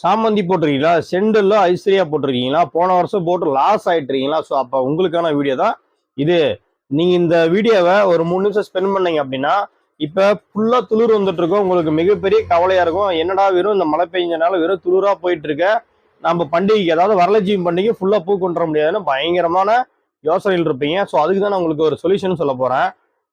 சாமந்தி போட்டிருக்கீங்களா? செண்டல்ல ஐஸ்வர்யா போட்டிருக்கீங்களா? போன வருஷம் போட்டு லாஸ் ஆகிட்டுருக்கீங்களா ஸோ அப்போ உங்களுக்கான வீடியோ தான் இது. நீங்கள் இந்த வீடியோவை ஒரு மூணு நிமிஷம் ஸ்பெண்ட் பண்ணீங்க அப்படின்னா இப்போ ஃபுல்லாக துளிர் வந்துட்டு உங்களுக்கு மிகப்பெரிய கவலையாக இருக்கும். என்னடா வெறும் இந்த மழை பெஞ்சனால வெறும் துளிராக போயிட்டு இருக்க நம்ம பண்டிகைக்கு அதாவது வரலட்சுமி பண்டிகை ஃபுல்லாக பூ கொண்டு வர முடியாதுன்னு பயங்கரமான யோசனையில் இருப்பீங்க. ஸோ அதுக்கு தான் நான் உங்களுக்கு ஒரு சொல்யூஷன் சொல்ல போகிறேன்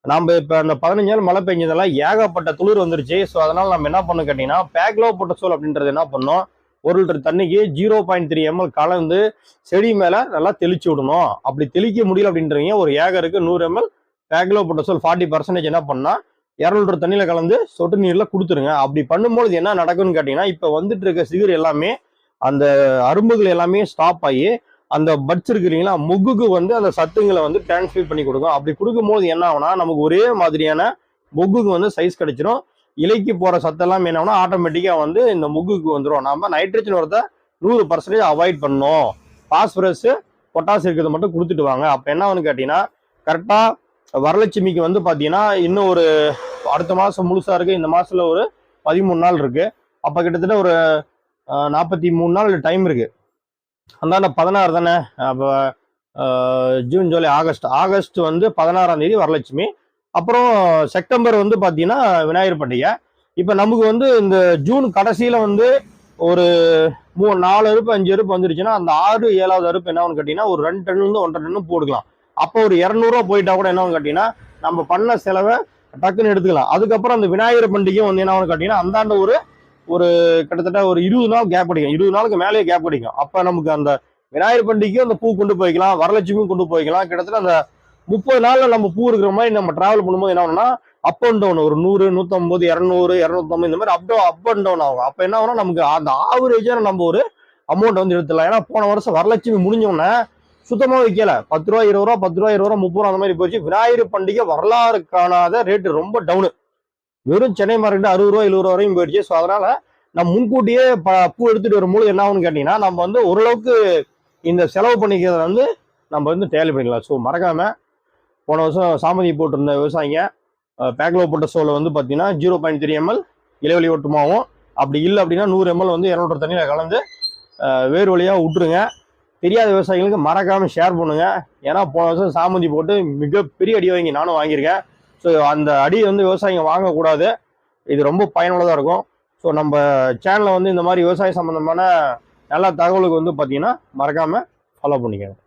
நம்ம இப்போ அந்த பதினஞ்சு நாள் மழை பெஞ்சதெல்லாம் ஏகப்பட்ட துளிர் வந்துருச்சு. ஸோ அதனால் நம்ம என்ன பண்ணோம் கேட்டிங்கன்னா பேக்லோ பொட்டசோல் அப்படின்றது என்ன பண்ணோம் ஒரு லிட்டர் தண்ணிக்கு ஜீரோ பாயிண்ட் த்ரீ எம்எல் கலந்து செடி மேலே நல்லா தெளிச்சு விடணும். அப்படி தெளிக்க முடியல அப்படின்றீங்க ஒரு ஏக்கருக்கு நூறு எம்எல் பேக்லோ பொட்டசோல் ஃபார்ட்டி பர்சன்டேஜ் என்ன பண்ணால் இரநூறு லிட்டர் தண்ணியில் கலந்து சொட்டு நீரில் கொடுத்துருங்க. அப்படி பண்ணும்போது என்ன நடக்கும்னு கேட்டிங்கன்னா இப்போ வந்துட்டு இருக்க சிகர் எல்லாமே அந்த அரும்புகள் எல்லாமே ஸ்டாப் ஆகி அந்த பட்ஸ் இருக்கு இல்லைங்களா முகுக்கு வந்து அந்த சத்துங்களை வந்து டிரான்ஸ்மிட் பண்ணி கொடுக்கும். அப்படி கொடுக்கும்போது என்ன ஆகும்னா நமக்கு ஒரே மாதிரியான முகுக்கு வந்து சைஸ் கிடைச்சிரும். இலைக்கு போகிற சத்தெல்லாம் என்ன ஆகும்னா ஆட்டோமேட்டிக்காக வந்து இந்த முகுக்கு வந்துடும் நம்ம நைட்ரஜன் உரத்தை நூறு பர்சன்டேஜ் அவாய்ட் பண்ணணும். பாஸ்பரஸ் பொட்டாஸ் இருக்கிறத மட்டும் கொடுத்துட்டு வாங்க. அப்போ என்ன ஆகுன்னு கேட்டிங்கன்னா கரெக்டாக வரலட்சுமிக்கு வந்து பார்த்தீங்கன்னா இன்னும் ஒரு அடுத்த மாதம் முழுசாக இருக்குது இந்த மாதத்தில் ஒரு பதிமூணு நாள் இருக்குது அப்போ கிட்டத்தட்ட ஒரு நாற்பத்தி மூணு நாள் டைம் இருக்குது அந்தாண்ட பதினாறு தானே? அப்போ ஜூன் ஜூலை ஆகஸ்ட். ஆகஸ்ட் வந்து பதினாறாம் தேதி வரலட்சுமி. அப்புறம் செப்டம்பர் வந்து பார்த்தீங்கன்னா விநாயகர் பண்டிகை. இப்போ நமக்கு வந்து இந்த ஜூன் கடைசியில் வந்து ஒரு மூணு நாலு அறுப்பு அஞ்சு அறுப்பு வந்துருச்சுன்னா அந்த ஆறு ஏழாவது அறுப்பு என்ன கேட்டிங்கன்னா ஒரு ரெண்டு டன்லேருந்து ஒன்றரை டன்னு போட்டுக்கலாம். அப்போ ஒரு இரநூறுவா போயிட்டா கூட என்ன கேட்டிங்கன்னா நம்ம பண்ண செலவை டக்குன்னு எடுத்துக்கலாம். அதுக்கப்புறம் அந்த விநாயகர் பண்டிகை வந்து என்ன கேட்டிங்கன்னா அந்தாண்ட ஒரு ஒரு கிட்டத்தட்ட ஒரு இருபது நாள் கேப் அடிக்கும். இருபது நாளுக்கு மேலேயே கேப் அடிக்கும். அப்போ நமக்கு அந்த விநாயகர் பண்டிகைக்கும் அந்த பூ கொண்டு போய்க்கலாம் வரலட்சுமியும் கொண்டு போய்க்கலாம். கிட்டத்தட்ட அந்த முப்பது நாளில் நம்ம பூ இருக்கிற மாதிரி நம்ம டிராவல் பண்ணும்போது என்ன ஆகும்னா அப் அண்ட் டவுன் ஒரு நூறு நூற்றம்பது இரநூறு இரநூத்தம்பது இந்த மாதிரி up down up and down ஆகும். அப்போ என்ன ஆகும்னா நமக்கு அந்த ஆவரேஜான நம்ம ஒரு அமௌண்ட் வந்து எடுத்துடலாம். ஏன்னா போன வருஷம் வரலட்சுமி முடிஞ்சோடனே சுத்தமாக வைக்கல. பத்து ரூபா இருபது ரூபா பத்து ரூபா இருபது ரூபா முப்பது ரூபா அந்த மாதிரி போயிடுச்சு. விநாயகர் பண்டிகை வரலாறு காணாத ரேட்டு ரொம்ப டவுனு வெறும் சென்னை மார்க்கெட் அறுபது ரூபா எழுபது ரூபா வரையும் போயிடுச்சு. ஸோ அதனால நம்ம முன்கூட்டியே ப பூ எடுத்துட்டு வரும்போது என்ன ஆகும்னு கேட்டீங்கன்னா நம்ம வந்து ஓரளவுக்கு இந்த செலவு பண்ணிக்கிறத வந்து நம்ம வந்து டேலி பண்ணிக்கலாம். ஸோ மறக்காம போன வருஷம் சாமதி போட்டிருந்த விவசாயிங்க பேக்லோ போட்ட சோலை வந்து பார்த்தீங்கன்னா ஜீரோ பாயிண்ட் த்ரீ எம்எல் இலைவெளி ஒட்டுமாவும் அப்படி இல்லை அப்படின்னா நூறு எம்எல் வந்து இரநூறு தண்ணியில் கலந்து வேறு வேர் வழியாக விட்டுருங்க. தெரியாத விவசாயிகளுக்கு மறக்காமல் ஷேர் பண்ணுங்க. ஏன்னா போன வருஷம் சாமந்தி போட்டு மிகப்பெரிய அடி வாங்கி நானும் வாங்கியிருக்கேன். ஸோ அந்த அடியை வந்து விவசாயிங்க வாங்கக்கூடாது. இது ரொம்ப பயனுள்ளதாக இருக்கும். ஸோ நம்ம சேனலில் வந்து இந்த மாதிரி விவசாயம் சம்மந்தமான நல்ல தகவலுக்கு வந்து பார்த்தீங்கன்னா மறக்காமல் ஃபாலோ பண்ணிக்கோங்க.